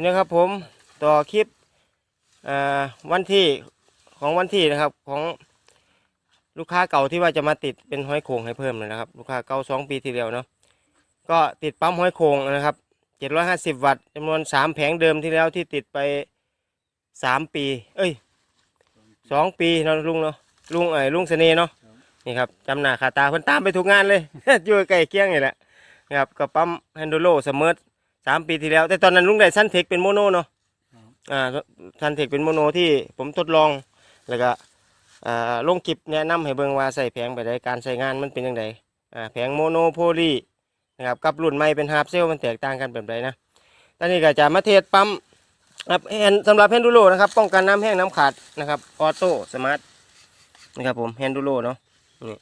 นี่นะครับผมต่อคลิปวันที่ของวันที่นะครับของลูกค้าเก่าที่ว่าจะมาติดเป็นห้อยโขงให้เพิ่มเลยนะครับ ลูกค้าเก่าสองปีที่แล้วเนาะก็ติดปั๊มห้อยโขงนะครับเจ็ดร้อยห้าสิบวัตต์จำนวนสามแผงเดิมที่แล้วที่ติดไปสามปี เอ้ยสองปีเนาะลุงเนาะลุงเอ้ลุงเสน่ห์เนาะนี่ครับจำหน้าขาตาเพิ่นตามไปทุกงานเลยอยู่ใกล้เคียงนี่แหละนะครับกับปั๊มแฮนโดโลเสมอ สามปีที่แล้ว แต่ตอนนั้นลุงได้ซันเทคเป็นโมโนเนาะอ่าทันเทคเป็นโมโนที่ผมทดลองแล้วก็อ่าลงคลิปแนะนำให้เบิ่งว่าใส่แผงไปได้การใช้งานมันเป็นยังไงอ่าแผงโมโนโพลีนะครับกับรุ่นใหม่เป็นฮาร์ปเซลมันแตกต่างกันแบบใดนะตอนนี้ก็จะมาเทสปั๊มครับแฮนสำหรับแฮนดูโรนะครับป้องกันน้ำแห้งน้ำขาดนะครับออโต้สมาร์ทนะครับผมแฮนดูโรเนาะนี่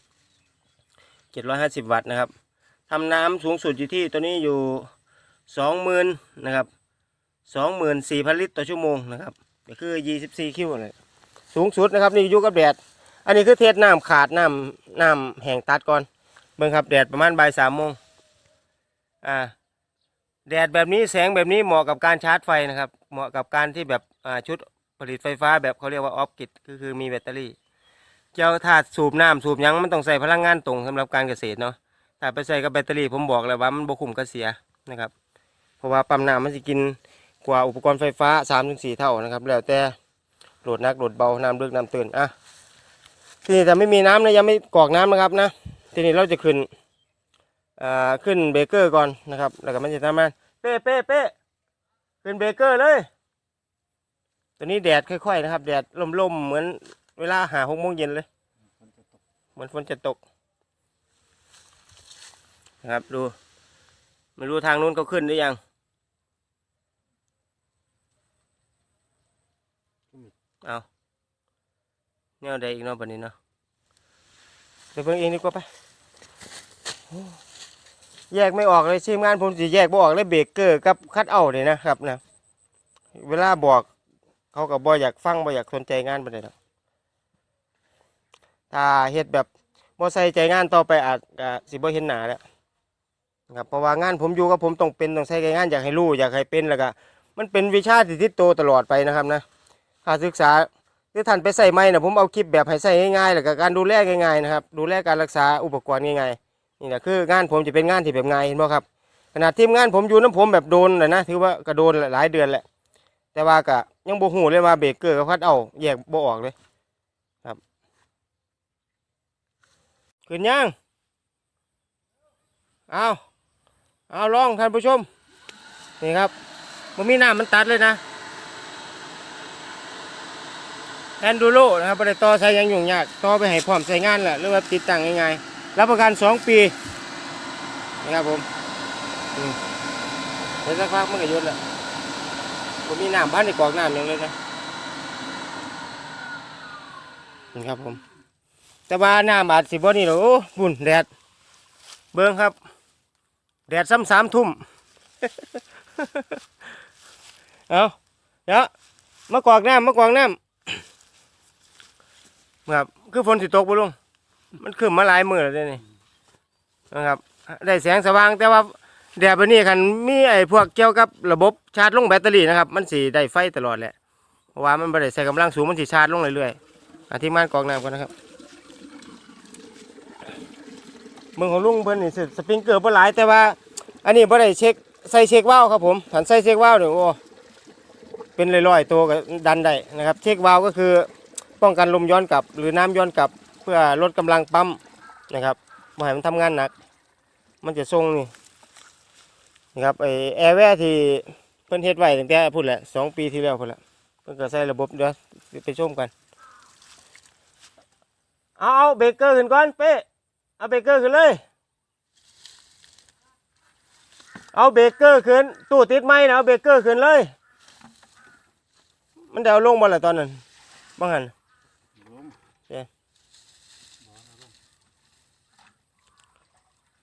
เจ็ดร้อยห้าสิบวัตต์นะครับทำน้ำสูงสุดอยู่ที่ตัวนี้อยู่ สองหมื่นนะครับสองหมื่นสี่พันลิตรต่อชั่วโมงนะครับก็คือยี่สิบสี่คิวเลยสูงสุดนะครับนี่อยู่กับแดด อันนี้คือเทสน้ำขาดน้ำน้ำแห้งตัดก่อนเบิ่งครับแดดประมาณบ่ายสามโมงอ่าแดดแบบนี้แสงแบบนี้เหมาะกับการชาร์จไฟนะครับ เหมาะกับการที่แบบอ่าชุดผลิตไฟฟ้าแบบเขาเรียกว่าออฟกิดก็คือมีแบตเตอรี่ เจ้าถ้าสูบน้ำสูบยังมันต้องใส่พลังงานตรงสำหรับการเกษตรเนาะถ้าไปใส่กับแบตเตอรี่ผมบอกเลยว่ามันบ่คุ้มก็เสียนะครับ เพราะว่าปั๊มน้ำมันจะกินกว่าอุปกรณ์ไฟฟ้า3-4ถึงเท่านะครับ แล้วแต่โหลดนักโหลดเบาน้ำเลึกน้ำตื้นอะทีนี้แต่ไม่มีน้ำนะยังไม่กรอกน้ำนะครับนะทีนี้เราจะขึ้นอ่าขึ้นเบเกอร์ก่อนนะครับ แล้วก็มันจะทำงานเป๊ะเป๊ะเป๊ะขึ้นเบเกอร์เลย ตัวนี้แดดค่อยๆนะครับ แดดล่มๆเหมือนเวลาหาหกโมงเย็นเลยเหมือนฝนจะตกนะครับดูไม่รู้ทางนู้นเขาขึ้นหรือยัง เอาแนวใดอีกเนาะบัดนี้เนาะเดี๋ยวเพิ่งเองดีกว่าไปแยกไม่ออกเลยทีมงานผมจะแยกบออกเลยเบรกเกอร์กับคัดเอาเลยนะครับนะ เวลาบอกเขากับบ่อยากฟังบ่อยากสนใจงานไปเลยนะถ้าเฮ็ดแบบบ่ใส่ใจงานต่อไปอาจจะสิบ่เห็นหนาแล้วครับเพราะว่างานผมอยู่กับผมต้องเป็นต้องใส่ใจงานอยากให้รู้อยากให้เป็นแล้วก็มันเป็นวิชาที่ติดตัวตลอดไปนะครับนะ ค่าศึกษาที่ท่านไปใส่ไม้นะผมเอาคลิปแบบให้ใส่ง่ายๆแล้วก็การดูแลง่ายๆนะครับ ดูแลการรักษาอุปกรณ์ง่ายๆนี่แหละคืองานผมจะเป็นงานที่แบบง่ายเห็นไหมครับขนาดทีมงานผมอยู่น้ำผมแบบโดนเลยนะถือว่าก็โดนหลายเดือนแหละ แต่ว่าก็ยังบ่หูเลยว่าเบรกเกอร์กับพัดเอาแยกบออกเลยครับขึ้นยังเอาเอาลองท่านผู้ชมนี่ครับมันมีน้ำมันตัดเลยนะ แอนดูโรนะครับบริต่อใช้ยังยุ่งยากต่อไปให้พร้อมใช้งานแหละหรือว่าติดตั้งง่ายๆรับประกันสองปีนะครับผมเดี๋ยวสักพักมันก็ยุดแหละผมมีน้ำบ้านในกรอกน้ำอย่างเลยนะนี่ครับผม แต่ว่าน้ำอาจสิบ่นี่หรอกโอ้บุญแดด เบิ้งครับ แดดซ้ำสามทุ่มเอาเดี๋ยวมากรอกน้ำมากรอกน้ำ ครับ คือฝนสิตกบ่ลุงมันขึ้นมาหลายมื้อแล้วเด้นี่นะครับ ได้แสงสว่างแต่ว่าแดดแบบนี้คันมีไอ้พวกเกี่ยวกับระบบชาร์จลงแบตเตอรี่นะครับ มันสิได้ไฟตลอดแหละเพราะว่ามันบ่ได้ใช้กำลังสูงมันสิชาร์จลงเรื่อยๆอาทีมงานกรอกน้ำก่อนนะครับเมืองของลุงเพิ่นนี่สปริงเกอร์บ่หลายแต่ว่า อันนี้บ่ได้เช็คใส่เช็ควาล์วครับผมถ้าใส่เช็ควาล์วเนี่ยโอ้เป็นร้อยๆตัวก็ดันได้นะครับ เช็ควาล์วก็คือ ป้องกันลมย้อนกลับ หรือน้ำย้อนกลับ เพื่อลดกำลังปั๊มนะครับไม่ให้มันทำงานหนัก มันจะทรงนี่นะครับไอแอร์แวร์ที่เพิ่นเฮ็ดไว้ตั้งแต่พูดแหละสองปีที่แล้วพูดแหละเพิ่นก็ใส่ระบบเดี๋ยวไปชมกันเอาเอาเบรกเกอร์ขึ้นก่อนเป้เอาเบรกเกอร์ขึ้นเลย เอาเบรกเกอร์ขึ้นตู้ติดไม้นะเอาเบรกเกอร์ขึ้นเลย มันเดาลงบ่ละตอนนั้นบ้างหัน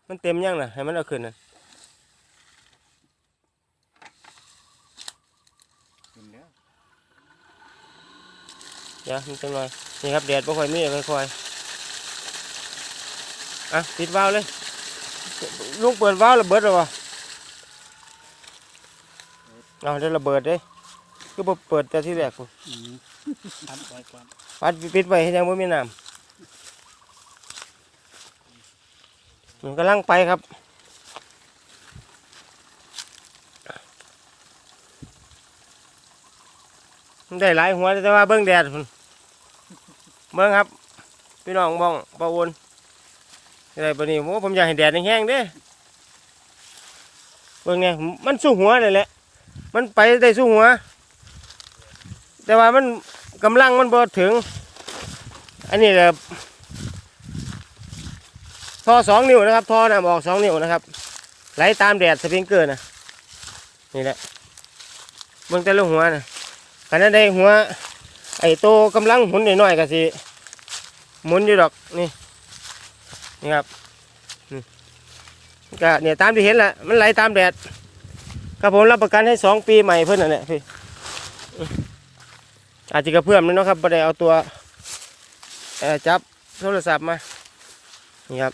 มันเต็มยังน่ะให้มันเอาขึ้นน่ะเดี๋ยวมันจังหน่อยนี่ครับแดดบ่ค่อยมีค่อยๆอะปิดวาล์วเลยลุงเปิดวาล์วแล้วเบิดแล้ววะเอาเดี๋ยวระเบิดเด้คือบ่เปิดแต่ที่แรกพุ่นอืมทันไว้ก่อนปัดปิดไว้ให้ยังบ่มีน้ำ มันกำลังไปครับ ได้หลายหัวแต่ว่าเบิ้งแดดพุ่นเบิ้งครับ พี่น้องมองปะวนอะไรปนี่โอ้ผมอยากให้แดดแห้งๆเด้เบิ้งเนี่ยมันสู้หัวเลยแหละ มันไปได้สู้หัว แต่ว่ามันกำลังมันบ่ถึง อันนี้แบบ ท่อสองนิ้วนะครับท่อน้ำออกสองนิ้วนะครับ ไหลตามแดดสปริงเกอร์นะนี่แหละเบิ่งแต่ละหัวนะขณะได้หัว ไอ้โตกำลังหมุนหน่อยๆก็สิหมุนอยู่ดอกนี่นี่ครับก็เนี่ยตามที่เห็นแหละมันไหลตามแดดครับผมรับประกันให้สองปีใหม่เพื่อนนั่นแหละพี่อาจจะกระเพื่อมนิดนาะครับไม่ได้เอาตัวเอ่อจับโทรศัพท์มานี่ครับ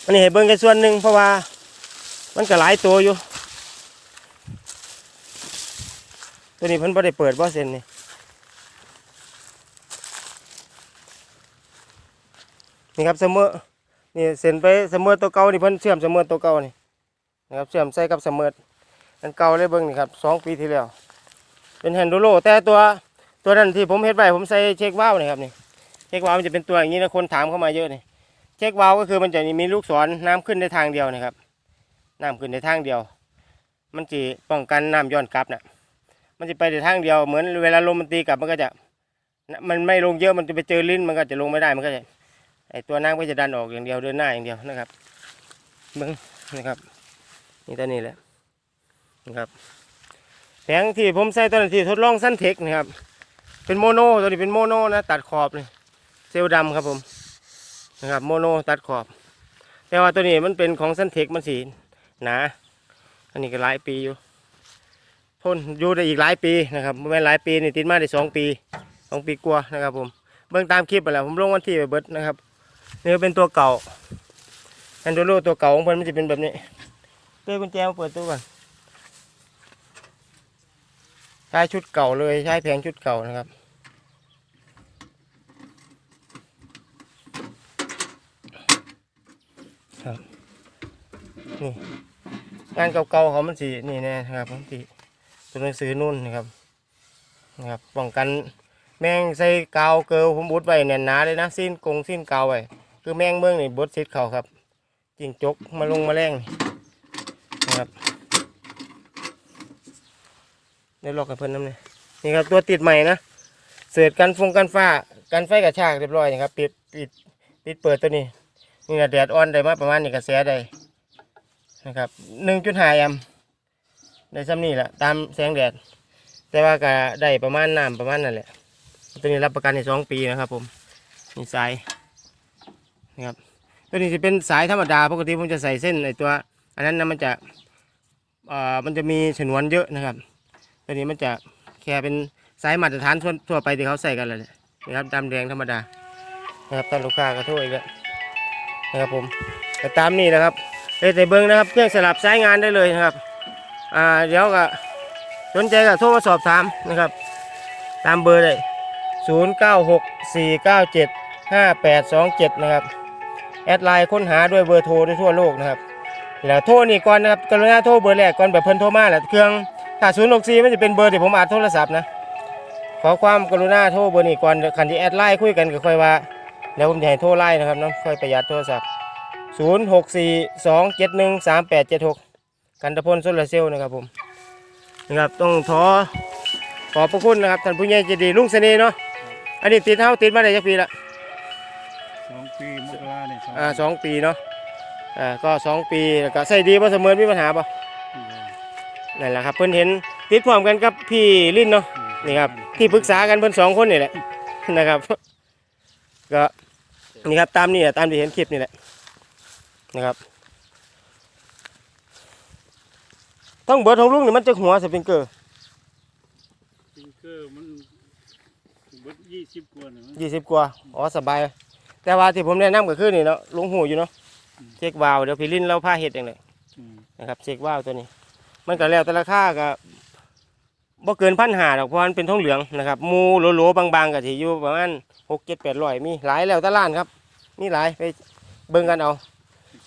อั นนี้ให้เบิ่งแค่ส่วนหนึ่งเพราะว่า มันก็หลายตัวอยู่ ตัวนี้เพิ่นบ่ได้เปิดบ่เซนนี่นี่ครับเสมอนี่เซนไปเสมอตัวเก่านี่เพิ่นเชื่อมเสมอตัวเก่านี่นะครับเชื่อมใส่กับเสมออันเก่าเลยเบิ่งนี่ครับสองปีที่แล้วเป็นแฮนดูโลแต่ตัวตัวนั้นที่ผมเฮ็ดไว้ผมใส่เช็ควาวนี่ครับนี่เช็ควาวมันจะเป็นตัวอย่างนี้นะคนถามเข้ามาเยอะนี่ ช็ควาล์วก็คือมันจะมีลูกศรน้ำขึ้นในทางเดียวนะครับน้ำขึ้นในทางเดียว มันจะป้องกันน้ำย้อนกลับน่ะ มันจะไปในทางเดียวเหมือนเวลาลมมันตีกลับมันก็จะ มันไม่ลงเยอะมันจะไปเจอลิ้นมันก็จะลงไม่ได้มันก็จะไอตัวน้ำก็จะดันออกอย่างเดียวเดินหน้าอย่างเดียวนะครับเบิ้งนะครับนี่ตัวนี้แหละนะครับแผงที่ผมใส่ตอนนนที่ทดลองสั้นเทคนะครับ เป็นโมโนตัวนี้เป็นโมโนนะตัดขอบเลยเซลล์ดำครับผม นะครับโมโนตัดขอบ แต่ว่าตัวนี้มันเป็นของสันเทคมันสีหนาอันนี้ก็หลายปีอยู่ทนอยู่ได้อีกหลายปีนะครับไม่หลายปีนี่ติดมาได้สองปีสองปีกว่านะครับผมเบื้องตามคลิปไปแล้วผมลงวันที่ไปเบิดนะครับนี่เป็นตัวเก่าแอนโดโรตัวเก่าของเพิ่นมันจะเป็นแบบนี้เปิดกุญแจมาเปิดตัวก่อนใช้ชุดเก่าเลยใช้แผงชุดเก่านะครับ ครับนี่งานเก่าๆเขามันสีนี่แน่ครับมันสีตัวหนังสือนุ่นนะครับนะครับป้องกันแมงใส่กาวเกลียวผมบุดไว้แน่นหนาเลยนะสิ้นกงสิ้นกาวไว้คือแมงเมืองนี่บดซิดเขาครับจิงจกมาลงมาแรงนี่นะครับได้ลอกกับเพิ่นน้ำเนี่ยนี่ครับตัวติดใหม่นะเสือกันฟงกันฟ้ากันไฟกระชากเรียบร้อยนะครับปิดปิดปิดเปิดตัวนี้ นี่นะแดดอ่อนได้มาประมาณนี้กระแสได้นะครับหนึ่งจุดห้าแอมป์ได้ซ้ำนี่แหละตามแสงแดด แต่ว่าก็ได้ประมาณน้ำประมาณนั่นแหละตัวนี้รับประกันในสองปีนะครับ ผมนี่สายนะครับตัวนี้จะเป็นสายธรรมดาปกติผมจะใส่เส้นในตัว อันนั้นนะมันจะเอ่อมันจะมีฉนวนเยอะนะครับ ตัวนี้มันจะแค่เป็นสายมาตรฐานทั่วไปที่เขาใส่กันเลยนะครับดำแดงธรรมดานะครับตามลูกค้าก็โทษอีกแล้ว นะครับผมแต่ตามนี่นะครับเลยแต่เบิ้งนะครับเครื่องสลับสายงานได้เลยนะครับอ่าเดี๋ยวก็สนใจก็โทรมาสอบถามนะครับ ตามเบอร์เลย0 9 6 4 9 7 5 8 2 7นะครับแอดไลน์ค้นหาด้วยเบอร์โทรได้ทั่วโลกนะครับแล้วโทรนี่ก่อนนะครับกรุณาโทรเบอร์แรกก่อนแบบเพิ่นโทรมาแหละเครื่องถ้า0 6 4มันจะเป็นเบอร์ที่ผมอาจโทรศัพท์นะขอความกรุณาโทรเบอร์นี้ก่อนคันที่แอดไลน์คุยกันก็ค่อยว่า เดี๋ยวผมจะให้โทรไลน์นะครับเน้องค่อยประหยัดโทรศัพท์ 0 6 4 2 7 1 3 8 7 6 กันตะพลโซลาร์เซลล์นะครับผมนะครับต้องขอขอบพระคุณนะครับท่านผู้ใหญ่ใจดีลุงเสน่ห์เนาะอันนี้ติดเท้าติดมาได้จักปีละสองปีมกราเนี่ยสองอ่าสองปีเนาะอ่าก็สองปีแล้วก็ใส่ดีป่ะเสมอมีปัญหาป่ะนั่นแหละครับเพิ่นเห็นติดพร้อมกันกับพี่ลิ้นเนาะนี่ครับที่ปรึกษากันเพิ่นสองคนนี่แหละนะครับ ก็ นี่ครับตามนี่แหละตามที่เห็นคลิปนี่แหละนะครับต้องเบิดของลุงนี่มันจะหัวสปริงเกอร์สปริงเกอร์มันเบิดยี่สิบกว่าเนี่ยมั้งยี่สิบกว่าอ๋อสบาย แต่ว่าที่ผมแนะนำก็คือนี่เนาะลุงหูอยู่เนาะเช็ควาล์วเดี๋ยวพี่ลิ้นเราพาเห็ดอย่างไรอืมนะครับเช็คว่าวตัวนี้ มันก็แล้วแต่ราคาก็บ่ เกินพันหาดอกเพราะมันเป็นทองเหลืองนะครับหมูโหลๆบางๆก็สิอยู่ประมาณหกเจ็ดแปดร้อยมีหลายแล้วแต่ล้านครับมีหลายไปเบิ่งกันเอา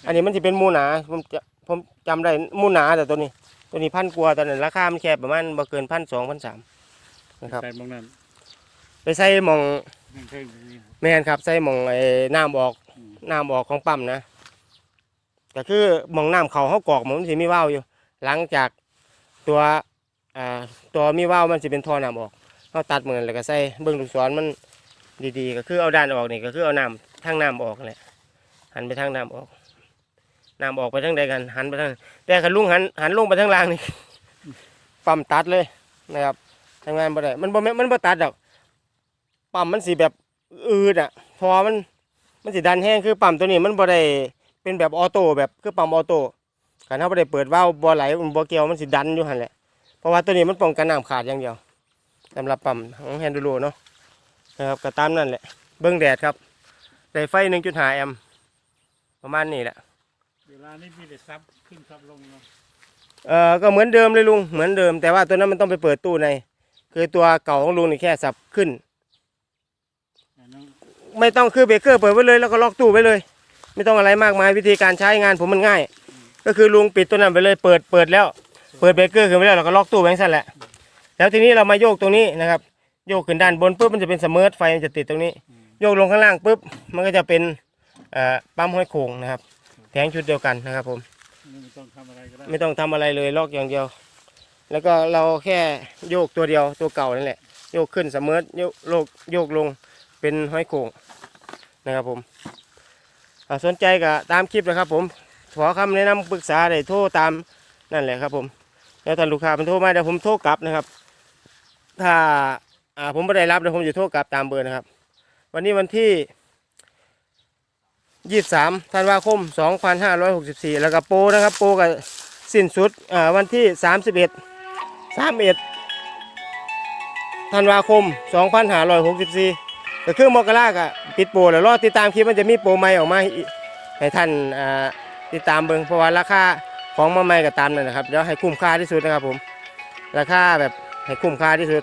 อันนี้มันจะเป็นหมูหนาผมจะผมจำได้หมูหนาแต่ตัวนี้ ตัวนี้พันกว่าตอนนั้นราคามันแค่ประมาณบ่เกินพันสองพันสามนะครับใส่บางนั้นไปใส่หมองนั่นเคยมีแม่นครับใส่หมองไอ้น้ำออกอืมน้ำออกของปั๊มนะก็คือหมองน้ำเขาเขากรอกหมองมันสิมีว่าวอยู่ หลังจากตัว อ่าตัวมีว่าวมันสิเป็นท่อน้ำออกเขาตัดเหมือนแล้วก็ใส่เบิ้งลูกศรมันดีๆ ก็คือเอาด้านออกนี่ก็คือเอาน้ำทางน้ำออกแหละหันไปทางน้ำออกน้ำออกไปทางใดกันหันไปทางแต่ขันลุงหันหันลงไปทางล่างนี่ปั๊มตัดเลยนะครับทำงานบ่ได้มันบ่แม่มันบ่ตัดดอกปั๊มมันสิแบบอืดอะพอมันมันสิดันแห้งคือปั๊มตัวนี้มันบ่ได้เป็นแบบออโต้แบบคือปั๊มออโต้การเขาบ่ได้เปิดว่าวบ่ไหลมันบ่เกี่ยวมันสิดันอยู่หันแหละ ราะว่าตัวนี้มันป้องกันน้ำขาดอย่างเดียวสำหรับปั๊มของแฮนดูโรเนาะนะครับก็ตามนั่นแหละ เบิ้งแดดครับได้ไฟ1.5แอมป์ประมาณนี้แหละเวลานี้มีแต่ซับขึ้นซับลงเนาะเอ่อก็เหมือนเดิมเลยลุงเหมือนเดิม แต่ว่าตัวนั้นมันต้องไปเปิดตู้ใน คือตัวเก่าของลุงนี่แค่สับขึ้นอันนั้นไม่ต้องคือเบรกเกอร์เปิดไว้เลยแล้วก็ล็อกตู้ไว้เลย ไม่ต้องอะไรมากมายวิธีการใช้งานผมมันง่าย ก็คือลุงปิดตัวนั้นไปเลยเปิดเปิดแล้ว เปิดเบรกเกอร์ขึ้นไปแล้วเราก็ล็อกตู้ไว้สั้นแหละ แล้วทีนี้เรามาโยกตรงนี้นะครับ โยกขึ้นด้านบนปุ๊บมันจะเป็นเสมอไฟมันจะติดตรงนี้ โยกลงข้างล่างปุ๊บมันก็จะเป็นเอ่อปั๊มห้อยโข่งนะครับแผงชุดเดียวกันนะครับ ผม ไม่ต้องทำอะไรก็ได้ไม่ต้องทำอะไรเลยล็อกอย่างเดียว แล้วก็เราแค่โยกตัวเดียวตัวเก่านั่นแหละ โยกขึ้นเสมอโยกโลกโยกลงเป็นห้อยโข่งนะครับผมอ่าสนใจก็ตามคลิปนะครับผมขอคำแนะนำปรึกษาได้โทรตามนั่นแหละครับผม แล้วถ้าลูกค้าเป็นโทรมาเดี๋ยวผมโทรกลับนะครับ ถ้าอ่าผมไม่ได้รับเดี๋ยวผมจะโทรกลับตามเบอร์นะครับ วันนี้วันที่23ธันวาคม2564แล้วก็โปรนะครับ โปรกับสิ้นสุดอ่าวันที่31 31ธันวาคม2564ก็คือมกราก็ปิดโปรแล้วรอติดตามคลิปมันจะมีโปรใหม่ออกมาให้ท่านอ่าติดตามเบิ่งเพราะว่าราคา ของมาใหม่ก็ตามนั่นนะครับเดี๋ยวให้คุ้มค่าที่สุดนะครับ ผมราคาแบบให้คุ้มค่าที่สุด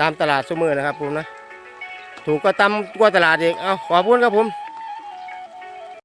ตามตลาดสมือนะครับผมนะถูกก็ตามกว่าตลาดเองเอาขอบคุณครับผม